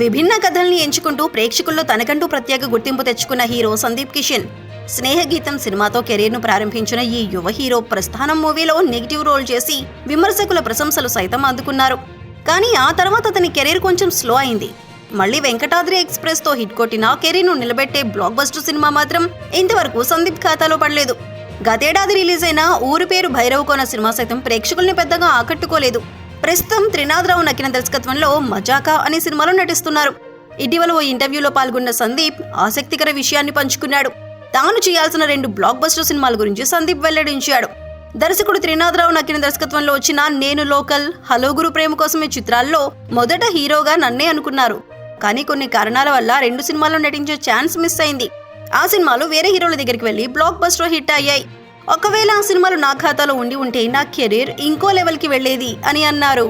విభిన్న కథల్ని ఎంచుకుంటూ ప్రేక్షకుల్లో తనకంటూ ప్రత్యేక గుర్తింపు తెచ్చుకున్న హీరో సందీప్ కిషన్ స్నేహగీతం సినిమాతో కెరీర్ను ప్రారంభించిన ఈ యువ హీరో ప్రస్థానం మూవీలో నెగిటివ్ రోల్ చేసి విమర్శకుల ప్రశంసలు సైతం అందుకున్నారు. కానీ ఆ తర్వాత అతని కెరీర్ కొంచెం స్లో అయింది. మళ్ళీ వెంకటాద్రి ఎక్స్ప్రెస్తో హిట్ కొట్టిన కెరీర్ను నిలబెట్టే బ్లాక్ బస్టర్ సినిమా మాత్రం ఇంతవరకు సందీప్ ఖాతాలో పడలేదు. గతేడాది రిలీజ్ అయిన ఊరి పేరు భైరవ్ కోన సినిమా సైతం ప్రేక్షకుల్ని పెద్దగా ఆకట్టుకోలేదు. ప్రస్తుతం త్రినాథరావు నకిన దర్శకత్వంలో మజాకా అనే సినిమాలో నటిస్తున్నారు. ఇటీవల ఓ ఇంటర్వ్యూలో పాల్గొన్న సందీప్ ఆసక్తికర విషయాన్ని పంచుకున్నాడు. తాను చేయాల్సిన రెండు బ్లాక్ బస్టర్ సినిమాల గురించి సందీప్ వెల్లడించాడు. దర్శకుడు త్రినాథరావు నకిన దర్శకత్వంలో వచ్చిన నేను లోకల్ హలో గురు ప్రేమ కోసమే చిత్రాల్లో మొదట హీరోగా నన్నే అనుకున్నారు. కానీ కొన్ని కారణాల వల్ల రెండు సినిమాల్లో నటించే ఛాన్స్ మిస్ అయింది. ఆ సినిమాలు వేరే హీరోల దగ్గరికి వెళ్ళి బ్లాక్ బస్టర్ హిట్ అయ్యాయి. ఒకవేళ ఆ సినిమాలు నా ఖాతాలో ఉండి ఉంటే నా కెరీర్ ఇంకో లెవెల్కి వెళ్ళేది అని అన్నారు.